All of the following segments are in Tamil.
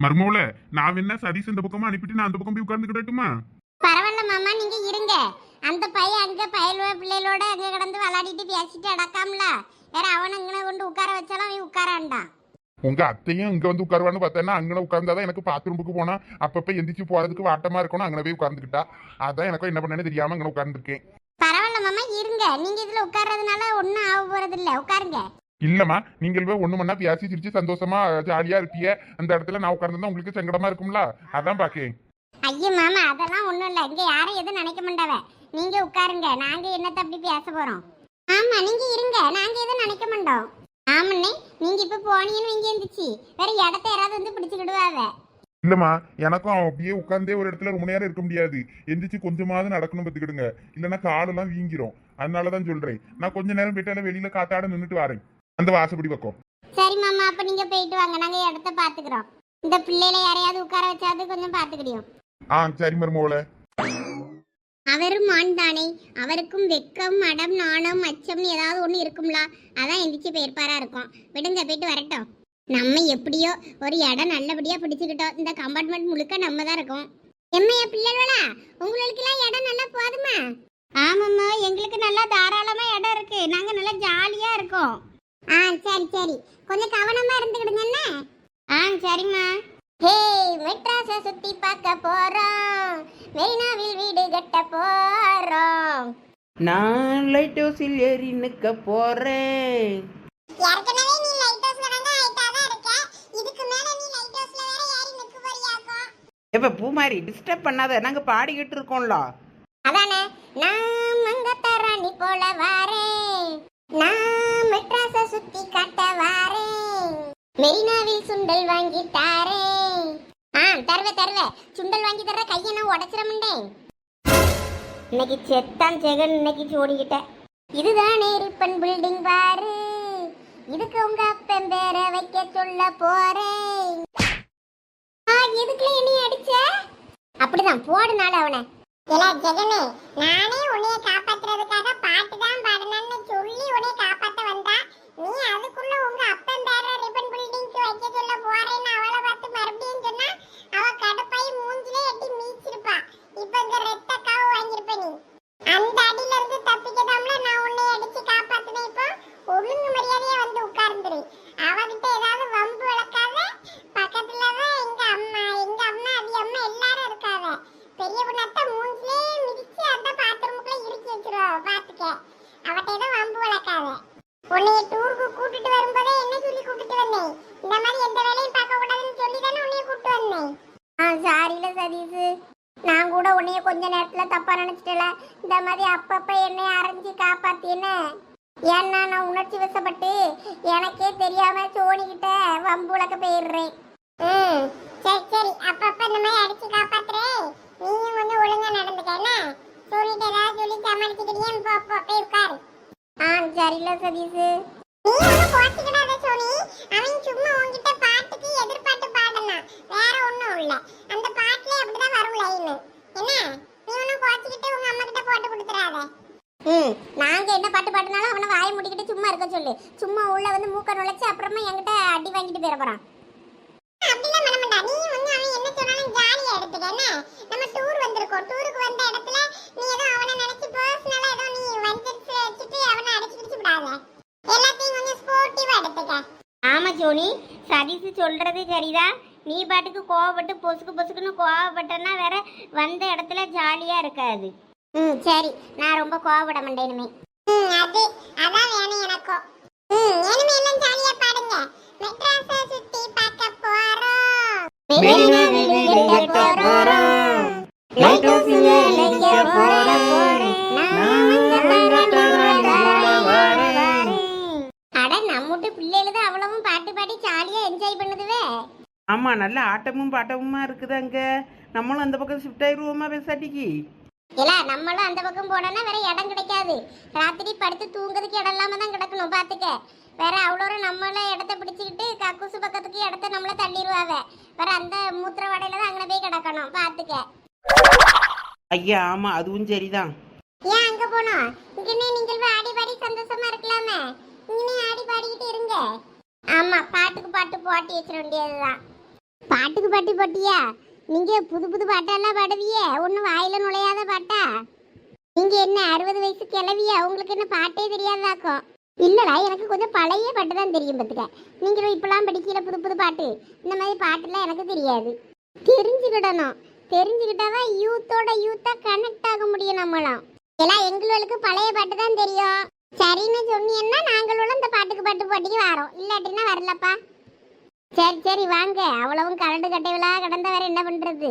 மர்மோல நான் என்ன சதீஷ் இந்த பக்கமா அனுப்பிட்டு நான் அந்த பக்கம் போய் உட்கார்ந்துக்கிடட்டுமா பரவாயில்ல மாமா நீங்க இருங்க. அந்த பையன் அங்க பயல்வ பிள்ளைகளோட அங்க கிடந்து விளையாடிட்டு பேசிட்டு அடக்காமல. வேற அவன் அங்கன கொண்டு உட்கார வச்சாலும் அவன் உட்காரான்டான் உங்க அத்தையும் இங்க வந்து உட்காருவான்னு பார்த்தேன்னா அங்கே உட்கார்ந்தாதான் எனக்கு பாத்ரூமுக்கு போனா அப்பப்ப எந்திரிச்சு போறதுக்கு வாட்டமா இருக்கணும் அங்கே போய் உட்கார்ந்துக்கிட்டா. அதான் எனக்கும் என்ன பண்ணேன்னு தெரியாம அங்கே உட்கார்ந்துருக்கேன். பரவாயில்ல மாமா இருங்க. நீங்க இதுல உட்கார்றதுனால ஒண்ணும் ஆக போறது இல்ல உட்காருங்க. இல்லம்மா நீங்கள் போய் ஒண்ணு மணி பேசி சிரிச்சு சந்தோஷமா ஜாலியா இருப்பிய அந்த இடத்துல நான் உட்கார்ந்துருந்தா உங்களுக்கு சங்கடமா இருக்கும்ல? அதான் பாக்கேன். ஐயோ மாமா அதெல்லாம் ஒண்ணும் இல்ல. இங்க யாரும் எதுவும் நினைக்க மாட்டாவ. நீங்க உட்காருங்க. நாங்க என்னத்த அப்படி பேச போறோம்? ஆமா நீங்க இருங்க. நாங்க எதுவும் நினைக்க மாட்டோம். ஆமண்ணே நீங்க இப்ப போனீங்கன்னு இங்க இருந்துச்சு. வேற இடத்த யாராவது வந்து பிடிச்சுக்கிடுவாவ. இல்லம்மா எனக்கும் அப்படியே உட்கார்ந்தே ஒரு இடத்துல ரொம்ப நேரம் இருக்க முடியாது. எந்திரிச்சு கொஞ்சமாவது நடக்கணும் பார்த்துக்கிடுங்க. இல்லைன்னா காலெல்லாம் வீங்கிரும். அதனாலதான் சொல்றேன். நான் கொஞ்ச நேரம் போயிட்டு வெளியில காத்தாட நின்றுட்டு வரேன். அந்த வாசப்படி பக்கம். சரி மாமா அப்ப நீங்க போயிட்டு வாங்க. நாங்க இடத்த பாத்துக்கிறோம் இந்த பிள்ளையில யாரையாவது உட்கார வச்சாவது கொஞ்சம் பாத்துக்கிடியும் ஆ சரி மருமோல அவரும் மான் தானே. அவருக்கும் வெக்கம் மடம் நாணம் அச்சம்னு ஏதாவது ஒன்று இருக்கும்ல? அதான் எந்திரிச்சு போயிருப்பாரா இருக்கும். விடுங்க போயிட்டு வரட்டும். நம்ம எப்படியோ ஒரு இடம் நல்லபடியா பிடிச்சுக்கிட்டோம். இந்த கம்பார்ட்மெண்ட் முழுக்க நம்ம தான் இருக்கோம். எம்மைய பிள்ளைகளா உங்களுக்கு எல்லாம் இடம் நல்லா போதுமா? ஆமாம்மா எங்களுக்கு நல்லா தாராளமா இடம் இருக்கு. நாங்க நல்லா ஜாலியா இருக்கோம். ஆ சரி சரி. கொஞ்சம் கவனமா இருந்துக்கிடுங்க என்ன ஆ சரிம்மா. ஹே மெட்ராஸ சுத்தி பார்க்க போறோம். மெரினாவில் வீடு கட்ட போறோம். நான் லைட் ஹவுஸில் ஏறி நிற்க போறேன். ஏற்கனவே நீ லைட் ஹவுஸ்ல வந்து ஹைட்டா தான் இருக்க. இதுக்கு மேல நீ லைட் ஹவுஸ்ல வேற ஏறி நிக்க போறியாக்கும் எப்ப பூமாரி டிஸ்டர்ப் பண்ணாத. நாங்க பாடிக்கிட்டு இருக்கோம்ல. அதானே? நான் மங்கத்த ராணி போல வாரேன் நான் மெட்ராஸ சுத்தி காட்ட வாரேன் மெரினாவில் சுண்டல் வாங்கி தாரேன் ஆ தருவே தருவே. சுண்டல் வாங்கி தர கையை நான் உடச்சிடமுண்டேன் இன்னைக்கு செத்தான் ஜெகன் இன்னைக்கு சோடிக்கிட்ட இதுதானே ரிப்பன் பில்டிங் பாரு இதுக்கு உங்க அப்பன் பேரை வைக்க சொல்ல போறேன் ஆ எதுக்குல என்னைய அடிச்ச? அப்படிதான் போடுனால அவனை. இல்ல ஜெகனே நானே உன்னைய காப்பாத்துறதுக்காக பாட்டு தான் பாடுனேன்னு சொல்லி உன்னைய காப்பாத்த வந்தா நீ அதுக்குள்ள உங்க அப்பன் பேர ரிப்பன் பில்டிங்க்கு வைக்க சொல்ல போறேன்னு அவளை பார்த்து மறுபடியும் சொன்னா அவ கடுப்பாய் மூஞ்சிலே எட்டி மீச்சிருப்பா. இப்ப இந்த ரெட்ட காவு வாங்கியிருப்ப நீ. அந்த அடியில இருந்து தப்பிக்கதாம்ல நான் உன்னை அடிச்சு காப்பாத்தினேன் இப்போ? ஒழுங்கு மரியாதையா வந்து உட்கார்ந்துரு. அவகிட்ட ஏதாவது வம்பு வளர்க்காத. பக்கத்துல தான் எங்க அம்மா எங்க அம்மா அவி அம்மா எல்லாரும் இருக்காவ. பெரிய பொண்ணாத்த மூஞ்சிலே மிதிச்சு அந்த பாத்ரூமுக்குள்ள இறுக்கி வச்சிருவா. பாத்துக்க. அவட்ட ஏதோ வம்பு வளர்க்காத. உன்னைய டூ கூட்டிட்டு வரும்போதே என்ன சொல்லி கூட்டிட்டு வந்தேன். இந்த மாதிரி எந்த வேலையும் பார்க்க கூடாதுன்னு சொல்லி தானே உன்னைய கூட்டிட்டு வந்தேன். ஆ சாரில சதீஷ். நான் கூட உன்னைய கொஞ்ச நேரத்துல தப்பா நினைச்சிட்டல. இந்த மாதிரி அப்பப்ப என்னை அரைஞ்சு காப்பாத்தினே. ஏன்னா நான் உணர்ச்சி வசப்பட்டு எனக்கே தெரியாம சோனிக்கிட்ட வம்புலக்க வம்பு போயிடுறேன். ம் சரி சரி. அப்பப்ப இந்த மாதிரி அடிச்சு காப்பாத்துறேன் நீயும் கொஞ்சம் ஒழுங்கா நடந்துக்க என்ன? சோனிட்ட ஏதாவது சொல்லி சமாளிச்சுக்கிட்டே போ போய் உட்காரு. ஆ சரியில்ல சதீஷ். நீ அவன் சும்மா உன்கிட்ட எதிர்பார்த்து ஒன்றும் இல்லை. அந்த அப்படிதான் என்ன? நீ என்ன பாட்டு பாட்டுனாலும் அவனை வாயை முடிக்கிட்டு சும்மா இருக்க சொல்லு. சும்மா உள்ள வந்து மூக்க நுழைச்சு அப்புறமா என்கிட்ட அடி வாங்கிட்டு போயிட போறான் அப்படிலாம் பண்ண மாட்டா நீ வந்து அவன் என்ன சொன்னாலும் ஜாலியா எடுத்துக்க என்ன நம்ம டூர் வந்திருக்கோம் டூருக்கு வந்த இடத்துல நீ ஏதோ அவனை நினைச்சு பர்சனலா ஏதோ நீ வஞ்சரிச்சு வச்சுட்டு அவனை அடிச்சு பிடிச்சு விடாத எல்லாத்தையும் கொஞ்சம் ஸ்போர்ட்டிவா எடுத்துக்க ஜோனி சதீஷ் சொல்றது சரிதான் நீ பாட்டுக்கு கோவப்பட்டு பொசுக்கு பொசுக்குன்னு கோவப்பட்டனா வேற வந்த இடத்துல ஜாலியா இருக்காது. ம் சரி. நான் ரொம்ப கோவப்பட மாட்டேனுமே. ம் அது அதான் வேணும் எனக்கும். ம் இனிமே எல்லாம் ஜாலியா பாடுங்க. மெட்ராஸ சுத்தி பார்க்க போறோம். மெரினா ஆமா நல்ல ஆட்டமும் பாட்டமுமா இருக்குது அங்க? நம்மளும் அந்த பக்கம் ஷிஃப்ட் ஆயிருவோமா பேசாட்டிக்கு? இல்ல நம்மளும் அந்த பக்கம் போனோம்னா வேற இடம் கிடைக்காது. ராத்திரி படுத்து தூங்குறதுக்கு இடம் இல்லாம தான் கிடக்கணும் பாத்துக்க. வேற அவ்வளோ நம்மள இடத்த பிடிச்சிக்கிட்டு கக்கூசு பக்கத்துக்கு இடத்த நம்மள தள்ளிடுவாவ. வேற அந்த மூத்திர வடையில தான் அங்கே போய் கிடக்கணும் பாத்துக்க. ஐயா ஆமா அதுவும் சரிதான். ஏன் அங்க போனோம்? இங்கனே நீங்கள் ஆடி பாடி சந்தோஷமா இருக்கலாமே. இங்கனே ஆடி பாடிக்கிட்டு இருங்க. ஆமா பாட்டுக்கு பாட்டு போட்டி வச்சிட வேண்டியதுதான். பாட்டுக்கு பாட்டு போட்டியா? நீங்க புது புது பாட்டெல்லாம் பாடுவியே. ஒன்றும் வாயில நுழையாத பாட்டா? நீங்க என்ன அறுபது வயசு கிளவியா உங்களுக்கு என்ன பாட்டே தெரியாதாக்கும் இல்லடா எனக்கு கொஞ்சம் பழைய பாட்டு தான் தெரியும் பத்துக்க. நீங்களும் இப்பெல்லாம் படிக்கல புது புது பாட்டு இந்த மாதிரி பாட்டுலாம் எனக்கு தெரியாது. தெரிஞ்சுக்கிடணும். தெரிஞ்சுக்கிட்டாதான் யூத்தோட யூத்தா கனெக்ட் ஆக முடியும் நம்மளும் எல்லாம் எங்களுக்கு பழைய பாட்டு தான் தெரியும். சரின்னு சொன்னீங்கன்னா நாங்களும் இந்த பாட்டுக்கு பாட்டு போட்டிக்கு வரோம். இல்லாட்டின்னா வரலப்பா. சரி சரி வாங்க. அவ்வளவும் கரண்டு கட்டைவிழா கடந்த வேற என்ன பண்றது?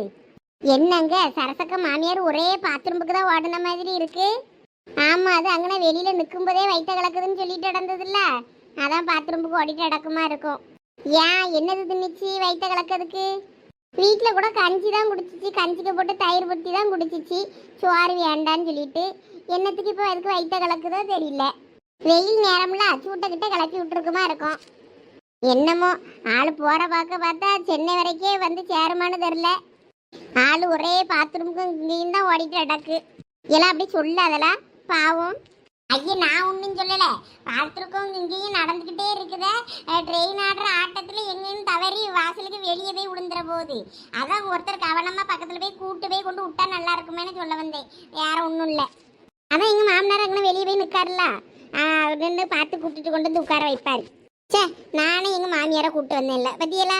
என்னங்க சரசக்க மாமியார் ஒரே பாத்ரூமுக்கு தான் ஓடின மாதிரி இருக்கு? ஆமா அது அங்கன வெளியில நிற்கும் போதே வயிற்ற கலக்குதுன்னு சொல்லிட்டு நடந்ததுல்ல? அதான் பாத்ரூமுக்கு ஓடிட்டு அடக்கமா இருக்கும். ஏன் என்னது தின்னுச்சு வயிற்ற கலக்கிறதுக்கு? வீட்டில் கூட கஞ்சி தான் குடிச்சிச்சு. கஞ்சிக்கு போட்டு தயிர் பொட்டி தான் குடிச்சிச்சு. சோறு வேண்டான்னு சொல்லிட்டு. என்னத்துக்கு இப்போ அதுக்கு வயிற்ற கலக்குதோ தெரியல. வெயில் நேரம்ல சூட்டக்கிட்ட கலக்கி விட்டுருக்குமா இருக்கும். என்னமோ? ஆள் போற பார்க்க பார்த்தா சென்னை வரைக்கே வந்து சேருமான்னு தெரில ஆள் ஒரே பாத்ரூமுக்கும் இங்கேயும் தான் ஓடிட்டு அடக்கு எல்லாம் அப்படி அதெல்லாம் பாவம். ஐயா நான் ஒன்றும் சொல்லலை. பாத்ரூமுக்கும் இங்கேயும் நடந்துக்கிட்டே இருக்குத. ட்ரெயின் ஆடுற ஆட்டத்தில் எங்கேயும் தவறி வாசலுக்கு வெளியே போய் விழுந்துற போகுது அதான் ஒருத்தர் கவனமாக பக்கத்தில் போய் கூட்டு போய் கொண்டு விட்டா நல்லா இருக்குமேன்னு சொல்ல வந்தேன். வேற ஒன்றும் இல்லை. அதான் எங்கள் மாமனார் அங்கே வெளியே போய் நிற்காருல நின்று பார்த்து கூப்பிட்டுட்டு கொண்டு வந்து உட்கார வைப்பார். ச்சே நானும் எங்கள் மாமியாரை கூப்பிட்டு வந்தேன்ல பத்தியலா?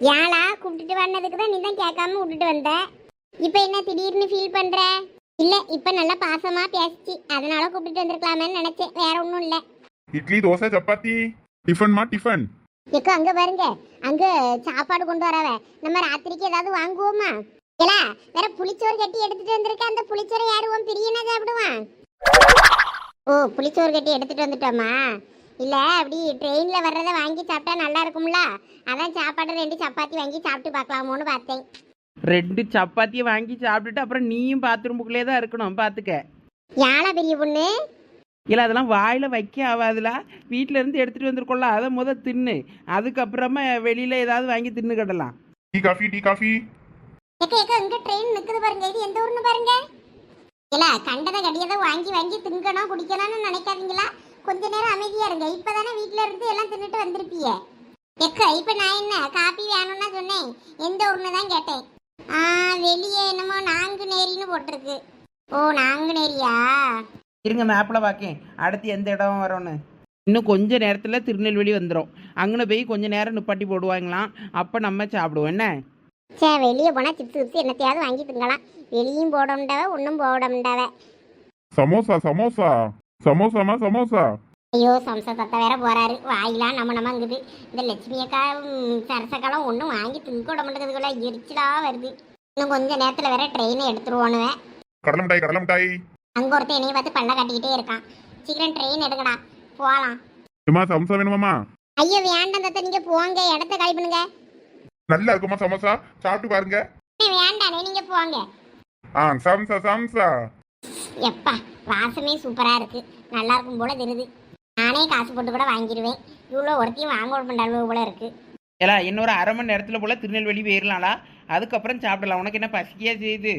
யாழா கூப்பிட்டுட்டு வந்ததுக்கு தான் நீ தான் கேட்காம விட்டுட்டு வந்த. இப்போ என்ன திடீர்னு ஃபீல் பண்ணுற இல்லை இப்போ நல்லா பாசமாக பேசிச்சு. அதனால கூப்பிட்டுட்டு வந்திருக்கலாமேன்னு நினச்சேன். வேற ஒன்றும் இல்லை. இட்லி தோசை சப்பாத்தி டிஃபன்மா டிஃபன் எக்கோ அங்கே பாருங்க. அங்கே சாப்பாடு கொண்டு வரவ. நம்ம ராத்திரிக்கு ஏதாவது வாங்குவோமா? ஏலா வேற புளிச்சோறு கட்டி எடுத்துட்டு வந்திருக்க. அந்த புளிச்சோறு யாரு? உன் பிரியனா சாப்பிடுவான். ஓ புளிச்சோறு கட்டி எடுத்துட்டு வந்துட்டோமா? இல்ல அப்படி ட்ரெயின்ல வர்றத வாங்கி சாப்பிட்டா நல்லா இருக்கும்ல? அதான் சாப்பாடு ரெண்டு சப்பாத்தி வாங்கி சாப்பிட்டு பார்க்கலாமோன்னு பார்த்தேன். ரெண்டு சப்பாத்தியை வாங்கி சாப்பிட்டுட்டு அப்புறம் நீயும் பாத்ரூமுக்குள்ளே தான் இருக்கணும் பார்த்துக்க. யாழா பெரிய பொண்ணு? இல்லை அதெல்லாம் வாயில் வைக்க ஆகாதுல வீட்டில இருந்து எடுத்துகிட்டு வந்திருக்கோம்ல அதை முத தின்னு. அதுக்கப்புறமா வெளியில் ஏதாவது வாங்கி தின்னு கிடலாம். Tea coffee tea coffee. எக்க எக்க இங்க ட்ரெயின் நிக்குது பாருங்க இது எந்த ஊர்னு பாருங்க. இல்ல கண்டதை கடியதை வாங்கி வாங்கி திங்கணும் குடிக்கணும்னு நினைக்காதீங்களா? கொஞ்ச நேரம் அமைதியா இருங்க. இப்பதானே வீட்ல இருந்து எல்லாம் தின்னுட்டு வந்திருப்பீங்க எக்க இப்ப நான் என்ன? காபி வேணும்னா சொன்னேன். எந்த ஊர்னு தான் கேட்டேன். ஆ வெளியே என்னமோ நாங்குநேரின்னு போட்டிருக்கு. ஓ நாங்குநேரியா? இருங்க மேப்பில் பார்க்கேன் அடுத்து எந்த இடம் வரோன்னு இன்னும் கொஞ்ச நேரத்தில் திருநெல்வேலி வந்துடும் அங்கன போய் கொஞ்ச நேரம் நிப்பாட்டி போடுவாங்களாம். அப்போ நம்ம சாப்பிடுவோம். என்ன? சே வெளியே போனா சிப்ஸ் சிப்ஸ் என்னத்தையாவது வாங்கி திங்கலாம். வெளியும் போடமுண்டாவ ஒன்றும் போடமுண்டாவ சமோசா சமோசா. சமோசாமா சமோசா. ஐயோ சம்சா தத்த வேற போறாரு. வாயிலாம் நம்ம நம்மங்குது இந்த லட்சுமி அக்கா ம், சரசக்காலாம் ஒன்றும் வாங்கி திங்க விட மாட்டேங்குதுக்குள்ள எரிச்சலா வருது. இன்னும் கொஞ்ச நேரத்தில் வேற ட்ரெயினை எடுத்துருவோனுவேன் கடலை மிட்டாய் கடலை மிட்டாய். அங்கே ஒருத்தன் என்னைய பார்த்து பல்ல காட்டிக்கிட்டே இருக்கான். சீக்கிரம் ட்ரெயின் எடுக்கடா போகலாம் ஏமா சமோசா வேணுமாமா ஐயோ வேண்டாம் தத்த நீங்க போங்க. இடத்த காலி பண்ணுங்க. நல்லா இருக்குமா சமோசா? சாப்பிட்டு பாருங்க. ஏய், வேண்டாண்ணே நீங்க போங்க. ஆ சம்சா சம்சா. எப்பா வாசமே சூப்பரா இருக்கு. நல்லா இருக்கும் போல தெரியுது. நானே காசு போட்டு கூட வாங்கிடுவேன் இவ்வளோ ஒருத்தையும் வாங்க மாட்டாள் போல இருக்கு. ஏலா இன்னொரு அரை மணி நேரத்தில் போல் திருநெல்வேலி போயிடலாம்லா அதுக்கப்புறம் சாப்பிடலாம். உனக்கு என்ன பசிக்கியா செய்யுது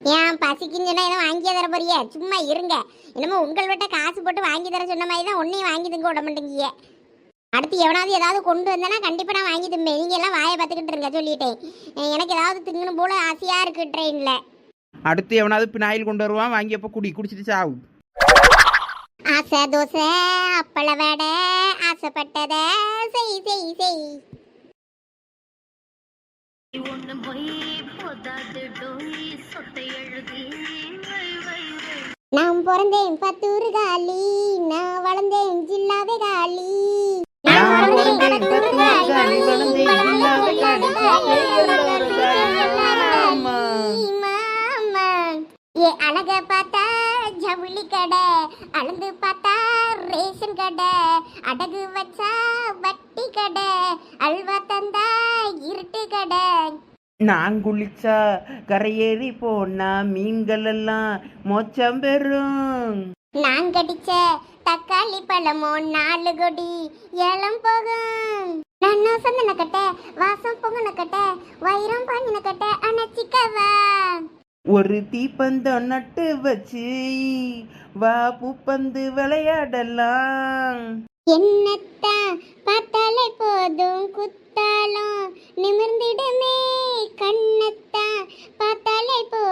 ஏன் பசிக்குன்னு சொன்னா எதுவும் வாங்கியே தர போறிய? சும்மா இருங்க. என்னமோ உங்கள் விட்ட காசு போட்டு வாங்கி தர சொன்ன மாதிரி தான் ஒன்னையும் வாங்கி திங்க விட மாட்டேங்கிய. அடுத்து எவனாவது ஏதாவது கொண்டு வந்தேன்னா கண்டிப்பா நான் வாங்கி திம்பேன் நீங்க எல்லாம் வாயை பார்த்துக்கிட்டு இருங்க சொல்லிட்டேன். எனக்கு ஏதாவது திங்கணும் போல ஆசையா இருக்கு ட்ரெயின்ல அடுத்து எவனாவது பினாயில் கொண்டு வருவான் வாங்கி அப்போ குடி குடிச்சிட்டு சாவு. ஆசை தோசை அப்பள வடை ஆசைப்பட்டத செய் செய் செய். ஒண்ணு போய் போதாது டோய் சொத்தை எழுதி வை வை வை. நான் பிறந்தேன் பத்தூர் காலி நான் வளர்ந்தேன் ஜில்லாவே காலி. நான் வளர்ந்தேன் பத்தூர் காலி, வளர்ந்தேன் ஜில்லாவே காலி. ஏ அழக பார்த்தா ஜவுளி கடை அழகு பார்த்தா ரேஷன் கடை அடகு வச்சா வட்டி கடை அல்வா தந்தா இருட்டு கடை. நான் குளிச்சா கரையேறி போனா மீன்கள் எல்லாம் மோச்சம் பெறும். நான் கடிச்ச தக்காளி பழமோ நாலு கொடி ஏலம் போகும் நன்னா சந்தன கட்ட வாசம் பொங்கன கட்ட வைரம் பாஞ்சின கட்ட ஒரு தீப்பந்தம் நட்டு வச்சு வா பூப்பந்து விளையாடலாம். என்னத்தான் பார்த்தாலே போதும் குத்தாலும் நிமிர்ந்திடுமே. கண்ணத்தான் பார்த்தாலே போதும்